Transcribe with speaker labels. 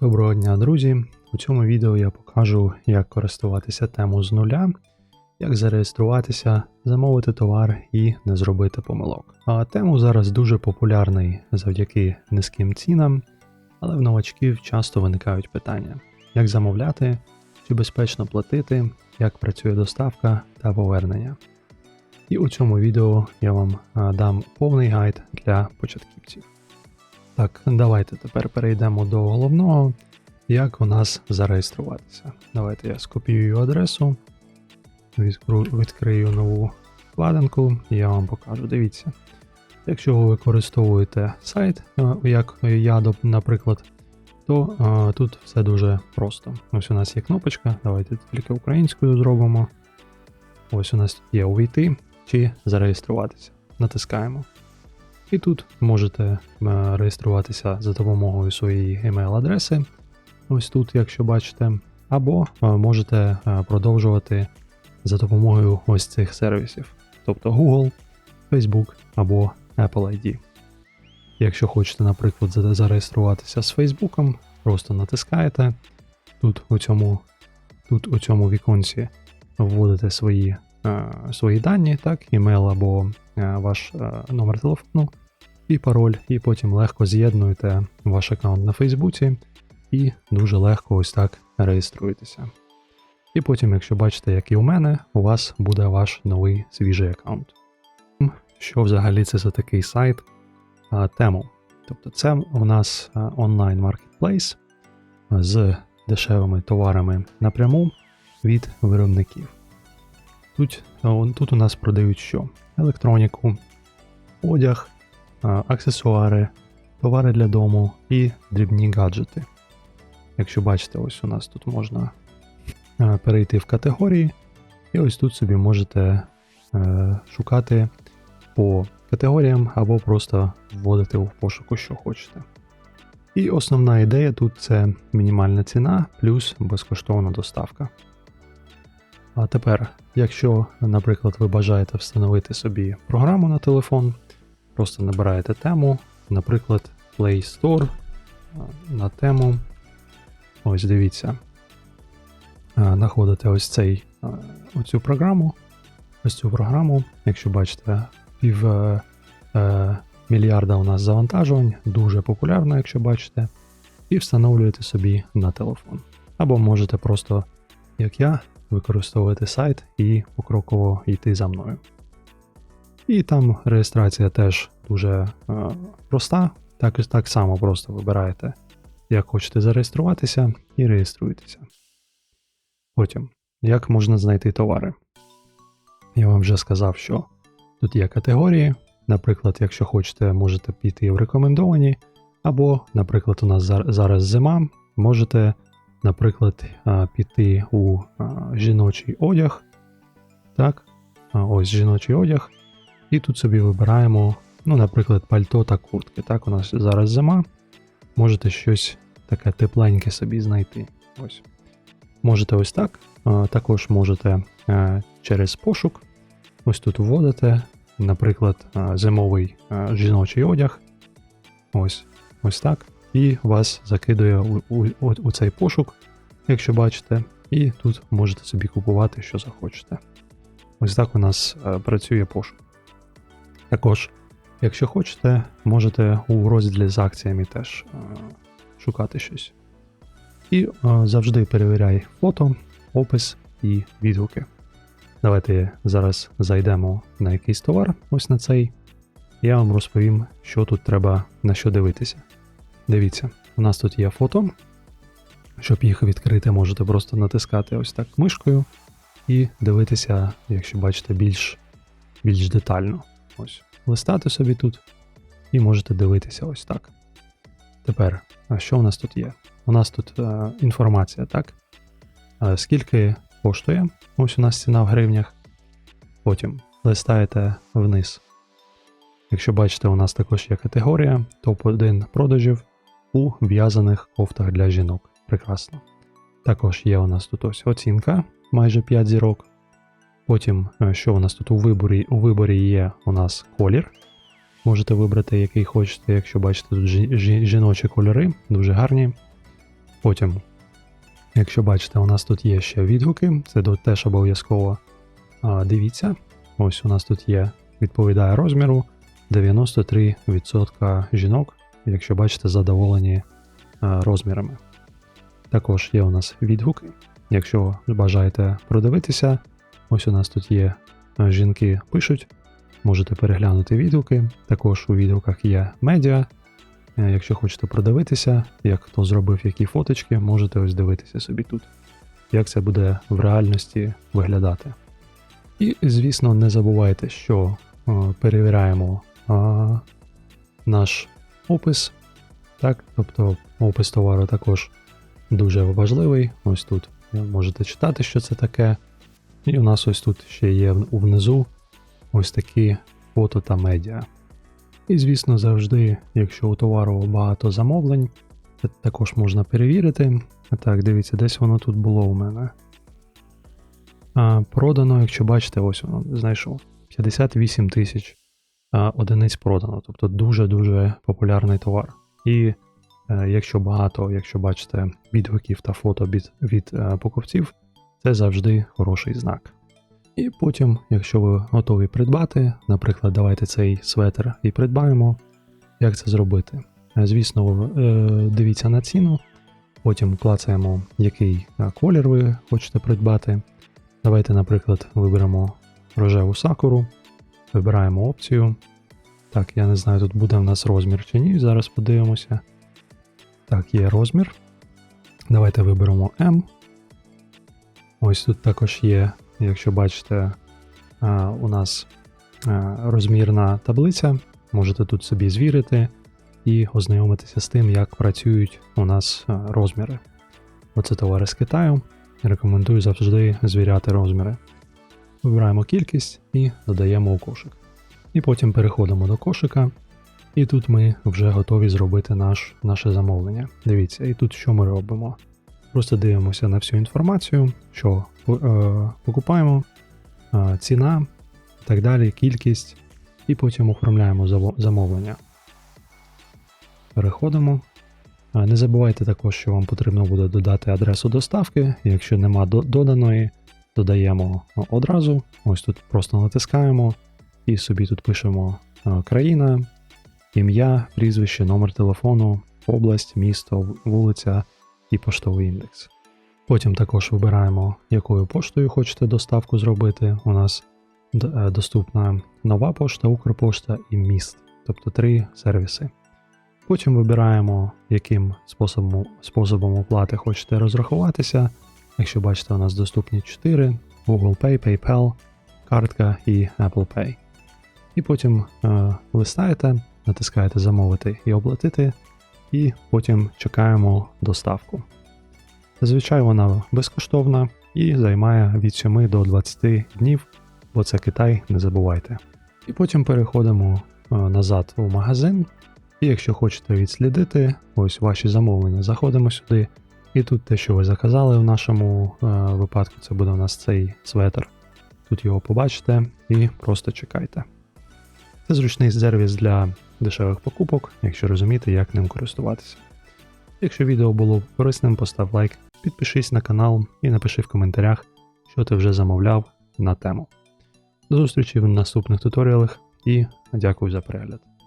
Speaker 1: Доброго дня, друзі! У цьому відео я покажу, як користуватися тему з нуля, як зареєструватися, замовити товар і не зробити помилок. А тему зараз дуже популярний завдяки низьким цінам, але в новачків часто виникають питання: як замовляти, чи безпечно платити, як працює доставка та повернення. І у цьому відео я вам дам повний гайд для початківців. Так, давайте тепер перейдемо до головного, як у нас зареєструватися. Давайте я скопіюю адресу, відкрию нову вкладинку і я вам покажу. Дивіться. Якщо ви використовуєте сайт, е, як я, наприклад, то е, тут все дуже просто. Ось у нас є кнопочка, давайте тільки українською зробимо. Ось у нас є увійти чи зареєструватися. Натискаємо. І тут можете е, реєструватися за допомогою своєї email-адреси, ось тут, якщо бачите, або е, можете е, продовжувати за допомогою ось цих сервісів, тобто Google, Facebook або Apple ID. Якщо хочете, наприклад, зареєструватися з Facebook, просто натискаєте. Тут у цьому, тут у цьому віконці вводите свої, свої дані, так, email або е, ваш е, номер телефону і пароль, і потім легко з'єднуєте ваш аккаунт на Фейсбуці і дуже легко ось так реєструєтеся. І потім, якщо бачите, як і у мене, у вас буде ваш новий свіжий аккаунт. Що взагалі це за такий сайт? Тему. Тобто це у нас онлайн маркетплейс з дешевими товарами напряму від виробників. Тут, тут у нас продають що? Електроніку, одяг, аксесуари, товари для дому і дрібні гаджети. Якщо бачите, ось у нас тут можна перейти в категорії, і ось тут собі можете е, шукати по категоріям або просто вводити в пошуку, що хочете. І основна ідея тут це мінімальна ціна плюс безкоштовна доставка. А тепер, якщо, наприклад, ви бажаєте встановити собі програму на телефон, просто набираєте тему, наприклад, Play Store на тему. Ось дивіться. А, Знаходите ось цей, оцю програму. Ось цю програму, якщо бачите, пів е, е, мільярда у нас завантажувань, дуже популярна, якщо бачите, і встановлюєте собі на телефон. Або можете просто, як я, використовувати сайт і покроково йти за мною. І там реєстрація теж дуже е, проста. Так, так само просто вибираєте, як хочете зареєструватися, і реєструєтеся. Потім, як можна знайти товари? Я вам вже сказав, що тут є категорії. Наприклад, якщо хочете, можете піти в рекомендовані, або, наприклад, у нас зараз зима, можете, наприклад, піти у жіночий одяг. Так, ось жіночий одяг. І тут собі вибираємо, ну, наприклад, пальто та куртки. Так, у нас зараз зима. Можете щось таке тепленьке собі знайти. Ось. Можете ось так. Також можете через пошук. Ось тут вводите, наприклад, зимовий жіночий одяг. Ось, ось так. І вас закидує у, у, у, у цей пошук, якщо бачите, і тут можете собі купувати, що захочете. Ось так у нас е, працює пошук. Також, якщо хочете, можете у розділі з акціями теж е, шукати щось. І е, завжди перевіряй фото, опис і відгуки. Давайте зараз зайдемо на якийсь товар, ось на цей. Я вам розповім, що тут треба на що дивитися. Дивіться, у нас тут є фото. Щоб їх відкрити, можете просто натискати ось так мишкою і дивитися, якщо бачите, більш, більш детально. Ось, листати собі тут і можете дивитися ось так. Тепер, а що у нас тут є? У нас тут е, інформація, так? Е, скільки коштує? Ось у нас ціна в гривнях. Потім листаєте вниз. Якщо бачите, у нас також є категорія топ-1 продажів у в'язаних кофтах для жінок. Прекрасно. Також є у нас тут ось оцінка, майже 5 зірок. Потім, е, що у нас тут у виборі, у виборі є у нас колір. Можете вибрати, який хочете, якщо бачите тут жі- жі- жіночі кольори, дуже гарні. Потім, якщо бачите, у нас тут є ще відгуки, це теж обов'язково дивіться. Ось у нас тут є, відповідає розміру 93% жінок, якщо бачите, задоволені розмірами. Також є у нас відгуки. Якщо бажаєте продивитися, ось у нас тут є жінки пишуть, можете переглянути відгуки. Також у відгуках є медіа. Е, Якщо хочете продивитися, як хто зробив які фоточки, можете ось дивитися собі тут, як це буде в реальності виглядати. І, звісно, не забувайте, що е, перевіряємо е, наш опис. Так? Тобто опис товару також дуже важливий. Ось тут можете читати, що це таке. І у нас ось тут ще є внизу ось такі фото та медіа. І, звісно, завжди, якщо у товару багато замовлень, це також можна перевірити. Так, дивіться, десь воно тут було у мене. А, продано, якщо бачите, ось воно знайшов. 58 тисяч одиниць продано. Тобто дуже-дуже популярний товар. І е, якщо багато, якщо бачите відгуків та фото від, від е, покупців, це завжди хороший знак. І потім, якщо ви готові придбати, наприклад, давайте цей светр і придбаємо, як це зробити? Е, Звісно, е, дивіться на ціну, потім клацаємо, який е, колір ви хочете придбати. Давайте, наприклад, виберемо рожеву сакуру, вибираємо опцію. Так, я не знаю, тут буде в нас розмір чи ні. Зараз подивимося. Так, є розмір. Давайте виберемо M. Ось тут також є, якщо бачите, у нас розмірна таблиця. Можете тут собі звірити і ознайомитися з тим, як працюють у нас розміри. Оце товари з Китаю. Рекомендую завжди звіряти розміри. Вибираємо кількість і додаємо у кошик. І потім переходимо до кошика. І тут ми вже готові зробити наш, наше замовлення. Дивіться, і тут що ми робимо? Просто дивимося на всю інформацію, що е, покупаємо, е, ціна і так далі, кількість, і потім оформляємо замовлення. Переходимо. Е, Не забувайте також, що вам потрібно буде додати адресу доставки. Якщо нема доданої, додаємо одразу. Ось тут просто натискаємо і собі тут пишемо е, країна, ім'я, прізвище, номер телефону, область, місто, вулиця і поштовий індекс. Потім також вибираємо, якою поштою хочете доставку зробити. У нас е, доступна нова пошта, Укрпошта і міст, тобто три сервіси. Потім вибираємо, яким способом, способом оплати хочете розрахуватися. Якщо бачите, у нас доступні 4: Google Pay, PayPal, картка і Apple Pay. І потім е, листаєте, натискаєте замовити і оплатити, і потім чекаємо доставку. Зазвичай вона безкоштовна і займає від 7 до 20 днів, бо це Китай, не забувайте. І потім переходимо е, назад у магазин. І якщо хочете відслідити ось ваші замовлення, заходимо сюди. І тут те, що ви заказали в нашому е, випадку, це буде у нас цей светр. Тут його побачите і просто чекайте. Це зручний сервіс для дешевих покупок, якщо розумієте, як ним користуватися. Якщо відео було корисним, постав лайк, підпишись на канал і напиши в коментарях, що ти вже замовляв на тему. До зустрічі в наступних туторіалах і дякую за перегляд.